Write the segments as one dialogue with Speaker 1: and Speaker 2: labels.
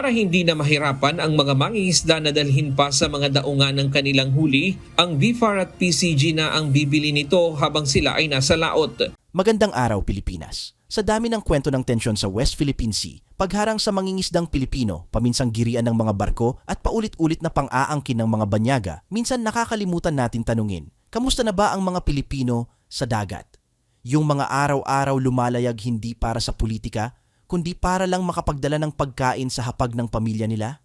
Speaker 1: Para hindi na mahirapan ang mga mangingisda na dalhin pa sa mga daungan ng kanilang huli, ang BFAR at PCG na ang bibili nito habang sila ay nasa laot.
Speaker 2: Magandang araw Pilipinas. Sa dami ng kwento ng tensyon sa West Philippine Sea, pagharang sa mangingisdang Pilipino, paminsang girian ng mga barko at paulit-ulit na pang-aangkin ng mga banyaga, minsan nakakalimutan natin tanungin, kamusta na ba ang mga Pilipino sa dagat? Yung mga araw-araw lumalayag hindi para sa politika, kundi para lang makapagdala ng pagkain sa hapag ng pamilya nila?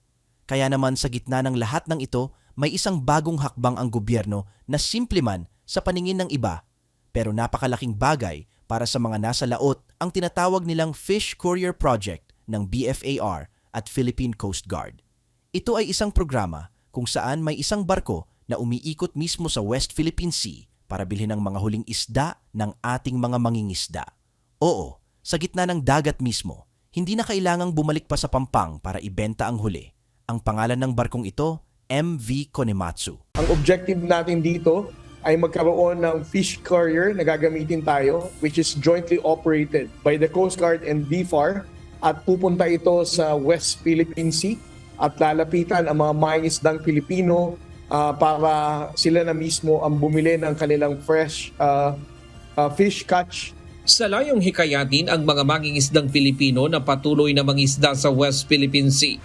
Speaker 2: Kaya naman sa gitna ng lahat ng ito, may isang bagong hakbang ang gobyerno na simple man sa paningin ng iba, pero napakalaking bagay para sa mga nasa laot ang tinatawag nilang Fish Courier Project ng BFAR at Philippine Coast Guard. Ito ay isang programa kung saan may isang barko na umiikot mismo sa West Philippine Sea para bilhin ang mga huling isda ng ating mga mangingisda. Oo, sa gitna ng dagat mismo, hindi na kailangang bumalik pa sa pampang para ibenta ang huli. Ang pangalan ng barkong ito, MV Konematsu.
Speaker 3: Ang objective natin dito ay magkaroon ng fish carrier na gagamitin tayo which is jointly operated by the Coast Guard and BFAR at pupunta ito sa West Philippine Sea at lalapitan ang mga mangingisdang Pilipino ah, para sila na mismo ang bumili ng kanilang fresh ah, ah, fish catch
Speaker 1: Sa layong hikayatin ang mga mangingisdang Pilipino na patuloy na mangisda sa West Philippine Sea.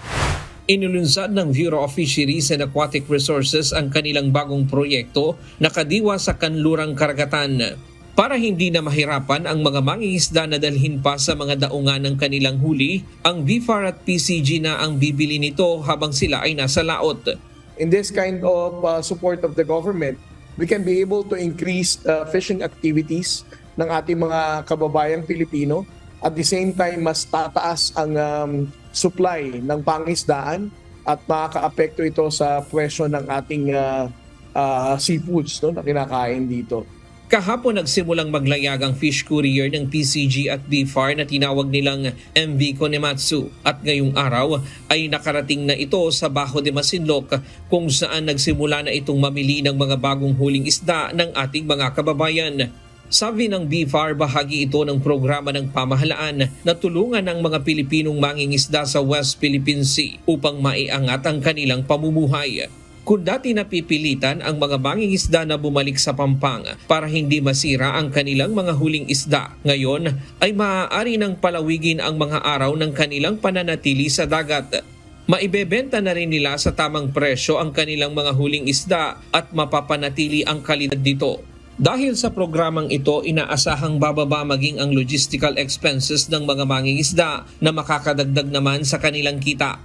Speaker 1: Inulunsad ng Bureau of Fisheries and Aquatic Resources ang kanilang bagong proyekto na kadiwa sa kanlurang karagatan. Para hindi na mahirapan ang mga mangingisda na dalhin pa sa mga daungan ng kanilang huli, ang BFAR at PCG na ang bibili nito habang sila ay nasa laot.
Speaker 3: in this kind of uh, support of the government, we can be able to increase uh, fishing activities ng ating mga kababayang Pilipino. At the same time, mas tataas ang um, supply ng pangisdaan at makaka-apekto ito sa presyo ng ating uh, uh, seafoods no, na kinakain dito.
Speaker 1: Kahapon nagsimulang maglayag ang fish courier ng PCG at BFAR na tinawag nilang MV Konematsu at ngayong araw ay nakarating na ito sa Bajo de Masinloc kung saan nagsimula na itong mamili ng mga bagong huling isda ng ating mga kababayan. Sabi ng BFAR, bahagi ito ng programa ng pamahalaan na tulungan ang mga Pilipinong mangingisda sa West Philippine Sea upang maiangat ang kanilang pamumuhay. Kung dati napipilitan ang mga mangingisda na bumalik sa pampang para hindi masira ang kanilang mga huling isda, ngayon ay maaari ng palawigin ang mga araw ng kanilang pananatili sa dagat. Maibebenta na rin nila sa tamang presyo ang kanilang mga huling isda at mapapanatili ang kalidad dito. Dahil sa programang ito, inaasahang bababa maging ang logistical expenses ng mga mangingisda na makakadagdag naman sa kanilang kita.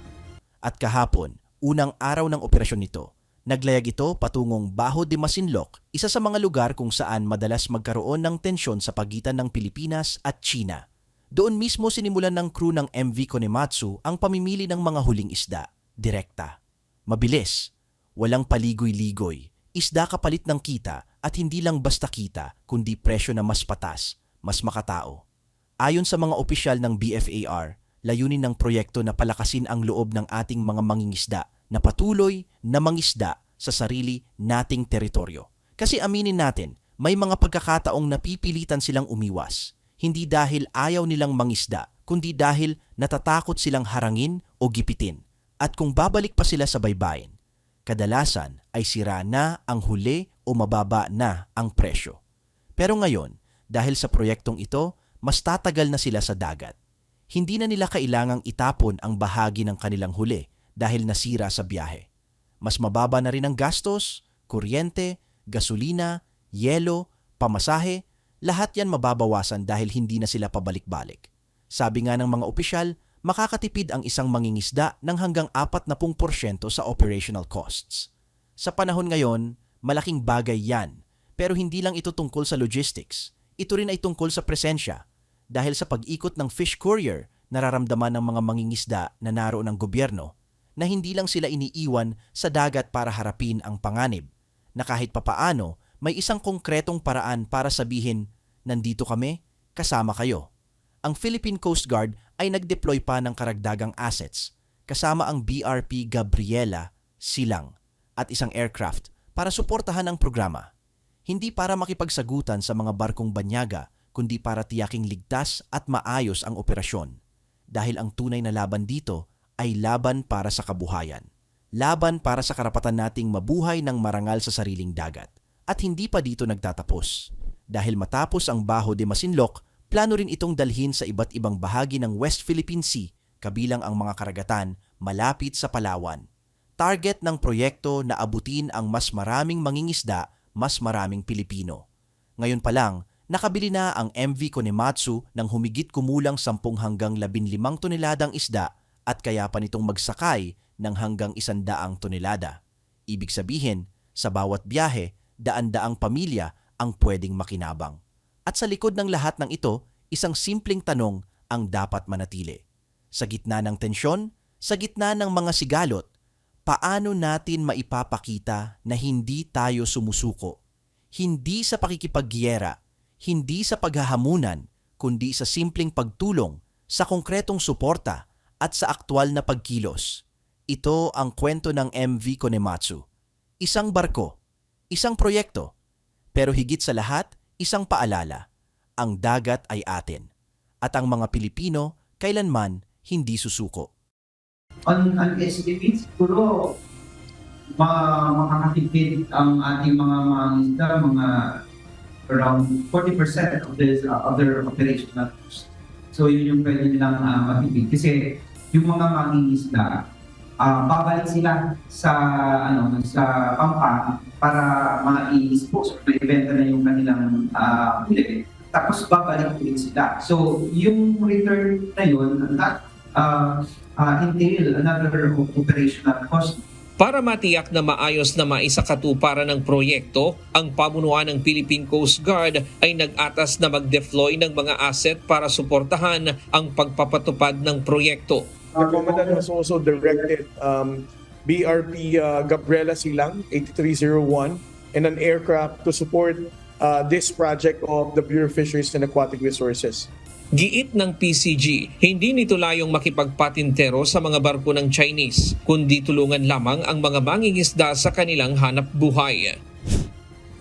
Speaker 2: At kahapon, unang araw ng operasyon nito, naglayag ito patungong Baho de Masinloc, isa sa mga lugar kung saan madalas magkaroon ng tensyon sa pagitan ng Pilipinas at China. Doon mismo sinimulan ng crew ng MV Konematsu ang pamimili ng mga huling isda, direkta. Mabilis, walang paligoy-ligoy, isda kapalit ng kita at hindi lang basta kita kundi presyo na mas patas, mas makatao. Ayon sa mga opisyal ng BFAR, layunin ng proyekto na palakasin ang loob ng ating mga mangingisda na patuloy na mangisda sa sarili nating teritoryo. Kasi aminin natin, may mga pagkakataong napipilitan silang umiwas. Hindi dahil ayaw nilang mangisda, kundi dahil natatakot silang harangin o gipitin. At kung babalik pa sila sa baybayin, kadalasan ay sira na ang huli o mababa na ang presyo. Pero ngayon, dahil sa proyektong ito, mas tatagal na sila sa dagat. Hindi na nila kailangang itapon ang bahagi ng kanilang huli dahil nasira sa biyahe. Mas mababa na rin ang gastos, kuryente, gasolina, yelo, pamasahe, lahat yan mababawasan dahil hindi na sila pabalik-balik. Sabi nga ng mga opisyal, makakatipid ang isang mangingisda ng hanggang 40% sa operational costs. Sa panahon ngayon, malaking bagay yan. Pero hindi lang ito tungkol sa logistics. Ito rin ay tungkol sa presensya. Dahil sa pag-ikot ng fish courier, nararamdaman ng mga mangingisda na naroon ng gobyerno na hindi lang sila iniiwan sa dagat para harapin ang panganib, na kahit papaano may isang konkretong paraan para sabihin, nandito kami, kasama kayo. Ang Philippine Coast Guard ay nag-deploy pa ng karagdagang assets, kasama ang BRP Gabriela, Silang, at isang aircraft para suportahan ang programa. Hindi para makipagsagutan sa mga barkong banyaga, kundi para tiyaking ligtas at maayos ang operasyon. Dahil ang tunay na laban dito ay laban para sa kabuhayan. Laban para sa karapatan nating mabuhay ng marangal sa sariling dagat. At hindi pa dito nagtatapos. Dahil matapos ang Baho de Masinloc, plano rin itong dalhin sa iba't ibang bahagi ng West Philippine Sea, kabilang ang mga karagatan malapit sa Palawan. Target ng proyekto na abutin ang mas maraming mangingisda, mas maraming Pilipino. Ngayon pa lang, nakabili na ang MV Konematsu ng humigit kumulang 10 hanggang 15 toneladang isda at kaya pa nitong magsakay ng hanggang 100 tonelada. Ibig sabihin, sa bawat biyahe, daan-daang pamilya ang pwedeng makinabang. At sa likod ng lahat ng ito, isang simpleng tanong ang dapat manatili. Sa gitna ng tensyon, sa gitna ng mga sigalot, paano natin maipapakita na hindi tayo sumusuko? Hindi sa pakikipagyera, hindi sa paghahamunan, kundi sa simpleng pagtulong, sa konkretong suporta at sa aktwal na pagkilos. Ito ang kwento ng MV Konematsu. Isang barko, isang proyekto, pero higit sa lahat, isang paalala. Ang dagat ay atin. At ang mga Pilipino kailanman hindi susuko.
Speaker 4: on an estimate, siguro ma makakatipid ang ating mga mangisda, mga around 40% of the uh, other operational. So yun yung pwede nilang uh, matipid. Kasi yung mga mangingisda, uh, babalik sila sa ano sa pampa para ma-dispose or ma-ibenta na yung kanilang uh, huli. Tapos babalik ulit sila. So yung return na yun, not uh, uh, entail another operational cost.
Speaker 1: Para matiyak na maayos na maisakatuparan ng proyekto, ang pamunuan ng Philippine Coast Guard ay nag-atas na mag-deploy ng mga asset para suportahan ang pagpapatupad ng proyekto.
Speaker 3: The Commandant has also directed um, BRP uh, Gabriela Silang, 8301, and an aircraft to support uh, this project of the Bureau of Fisheries and Aquatic Resources.
Speaker 1: Giit ng PCG, hindi nito layong makipagpatintero sa mga barko ng Chinese, kundi tulungan lamang ang mga mangingisda sa kanilang hanap buhay.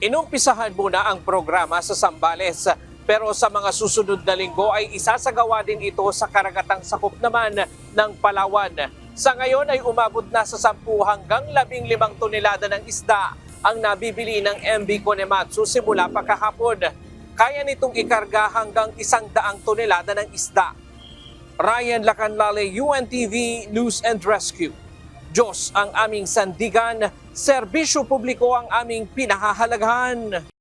Speaker 1: Inumpisahan muna ang programa sa Sambales, pero sa mga susunod na linggo ay isasagawa din ito sa karagatang sakop naman ng Palawan. Sa ngayon ay umabot na sa 10 hanggang 15 tonelada ng isda ang nabibili ng MB Konematsu simula pa kahapon kaya nitong ikarga hanggang isang daang tonelada ng isda. Ryan Lacanlale, UNTV News and Rescue. Diyos ang aming sandigan, serbisyo publiko ang aming pinahahalagahan.